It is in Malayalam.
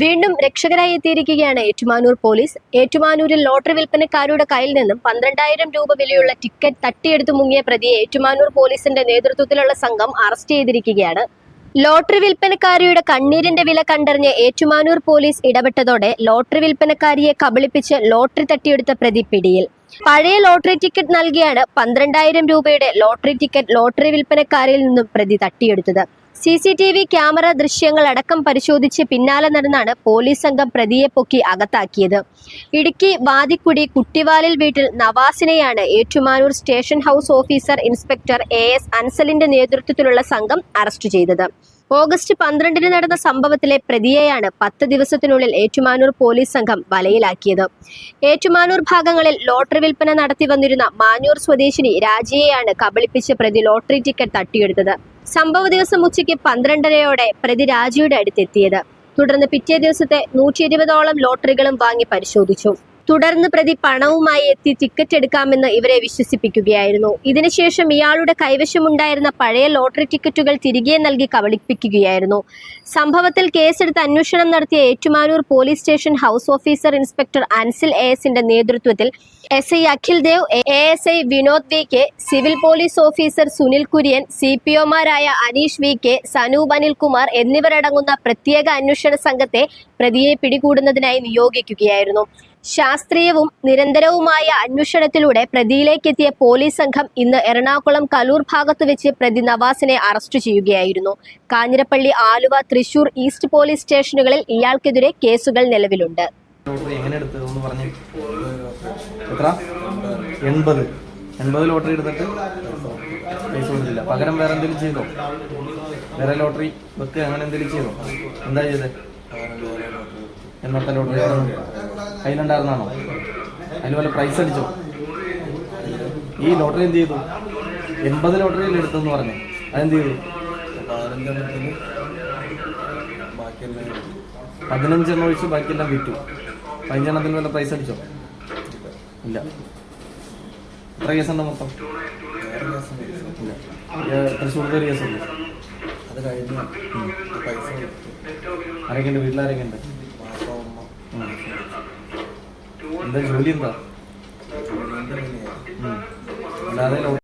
വീണ്ടും രക്ഷകരായി എത്തിയിരിക്കുകയാണ് ഏറ്റുമാനൂർ പോലീസ്. ഏറ്റുമാനൂരിൽ ലോട്ടറി വിൽപ്പനക്കാരുടെ കയ്യിൽ നിന്നും പന്ത്രണ്ടായിരം രൂപ വിലയുള്ള ടിക്കറ്റ് തട്ടിയെടുത്ത് മുങ്ങിയ പ്രതിയെ ഏറ്റുമാനൂർ പോലീസിന്റെ നേതൃത്വത്തിലുള്ള സംഘം അറസ്റ്റ് ചെയ്തിരിക്കുകയാണ്. ലോട്ടറി വിൽപ്പനക്കാരിയുടെ കണ്ണീരിന്റെ വില കണ്ടറിഞ്ഞ് ഏറ്റുമാനൂർ പോലീസ് ഇടപെട്ടതോടെ ലോട്ടറി വിൽപ്പനക്കാരിയെ കബളിപ്പിച്ച് ലോട്ടറി തട്ടിയെടുത്ത പ്രതി പിടിയിൽ. പഴയ ലോട്ടറി ടിക്കറ്റ് നൽകിയാണ് പന്ത്രണ്ടായിരം രൂപയുടെ ലോട്ടറി ടിക്കറ്റ് ലോട്ടറി വിൽപ്പനക്കാരിൽ നിന്നും പ്രതി തട്ടിയെടുത്തത്. C C T V camera ദൃശ്യങ്ങൾ അടക്കം പരിശോധിച്ച് പിന്നാലെ നടന്നാണ് പോലീസ് സംഘം പ്രതിയെ പൊക്കി അകത്താക്കിയത്. ഇടുക്കി വാതിക്കുടി കുട്ടിവാലിൽ വീട്ടിൽ നവാസിനെയാണ് Ettumanoor station house officer inspector A S അൻസലിന്റെ നേതൃത്വത്തിലുള്ള സംഘം അറസ്റ്റ് ചെയ്തത്. ഓഗസ്റ്റ് പന്ത്രണ്ടിന് നടന്ന സംഭവത്തിലെ പ്രതിയെയാണ് പത്ത് ദിവസത്തിനുള്ളിൽ ഏറ്റുമാനൂർ പോലീസ് സംഘം വലയിലാക്കിയത്. ഏറ്റുമാനൂർ ഭാഗങ്ങളിൽ ലോട്ടറി വിൽപ്പന നടത്തി വന്നിരുന്ന മാഞ്ഞൂർ സ്വദേശിനി രാജിയെയാണ് കബളിപ്പിച്ച് പ്രതി ലോട്ടറി ടിക്കറ്റ് തട്ടിയെടുത്തത്. സംഭവ ദിവസം ഉച്ചയ്ക്ക് പന്ത്രണ്ടരയോടെ പ്രതി രാജിയുടെ അടുത്തെത്തിയത്. തുടർന്ന് പിറ്റേ ദിവസത്തെ നൂറ്റി ഇരുപതോളം ലോട്ടറികളും വാങ്ങി പരിശോധിച്ചു. തുടർന്ന് പ്രതി പണവുമായി എത്തി ടിക്കറ്റ് എടുക്കാമെന്ന് ഇവരെ വിശ്വസിപ്പിക്കുകയായിരുന്നു. ഇതിനുശേഷം ഇയാളുടെ കൈവശമുണ്ടായിരുന്ന പഴയ ലോട്ടറി ടിക്കറ്റുകൾ തിരികെ നൽകി കബളിപ്പിക്കുകയായിരുന്നു. സംഭവത്തിൽ കേസെടുത്ത് അന്വേഷണം നടത്തിയ Ettumanoor police station house officer inspector Ansil എസിന്റെ നേതൃത്വത്തിൽ S I Akhil Dev A S I Vinod V K civil police officer Sunil Kurian C P ഒമാരായ Aneesh V K Sanoop Anilkumar എന്നിവരടങ്ങുന്ന പ്രത്യേക അന്വേഷണ സംഘത്തെ പ്രതിയെ പിടികൂടുന്നതിനായി നിയോഗിക്കുകയായിരുന്നു. ശാസ്ത്രീയവും നിരന്തരവുമായ അന്വേഷണത്തിലൂടെ പ്രതിയിലേക്കെത്തിയ പോലീസ് സംഘം ഇന്ന് എറണാകുളം കലൂർ ഭാഗത്ത് വെച്ച് പ്രതി നവാസിനെ അറസ്റ്റ് ചെയ്യുകയായിരുന്നു. കാഞ്ഞിരപ്പള്ളി ആലുവ തൃശൂർ ഈസ്റ്റ് പോലീസ് സ്റ്റേഷനുകളിൽ ഇയാൾക്കെതിരെ കേസുകൾ നിലവിലുണ്ട്. ലോട്ടറി എങ്ങനെ എടുത്തത് ഒന്ന് പറഞ്ഞു. എത്ര? എൺപത്. എൺപത് ലോട്ടറി എടുത്തിട്ട് പൈസ കൊടുത്തില്ല. പകരം വേറെ എന്തെങ്കിലും ചെയ്തോ? വേറെ ലോട്ടറി വെക്ക് അങ്ങനെ എന്തെങ്കിലും ചെയ്തോ? എന്താ ചെയ്തത് എന്നത്തെ ലോട്ടറി. കയ്യിലുണ്ടായിരുന്നാണോ? അതിന് വല്ല പ്രൈസ് അടിച്ചോ? ഈ ലോട്ടറി എന്ത് ചെയ്തു? എൺപത് ലോട്ടറിയിൽ എടുത്തെന്ന് പറഞ്ഞു. അതെന്ത് ചെയ്തു? പതിനഞ്ചെണ്ണം ഒഴിച്ച് ബാക്കിയെല്ലാം വിറ്റു. പതിനഞ്ചെണ്ണത്തിന് വല്ല പ്രൈസ് അടിച്ചോ? ഇല്ല. എത്ര കേസ് ഉണ്ടോ മൊത്തം? ഇല്ല. തൃശ്ശൂർത്തെ ഒരു ഉണ്ട്. അത് കഴിഞ്ഞു. പൈസ ആരൊക്കെ ഉണ്ട്? വീട്ടിലാരൊക്കെ ഉണ്ട്. എന്താ ജോലി എന്താ. അല്ലാതെ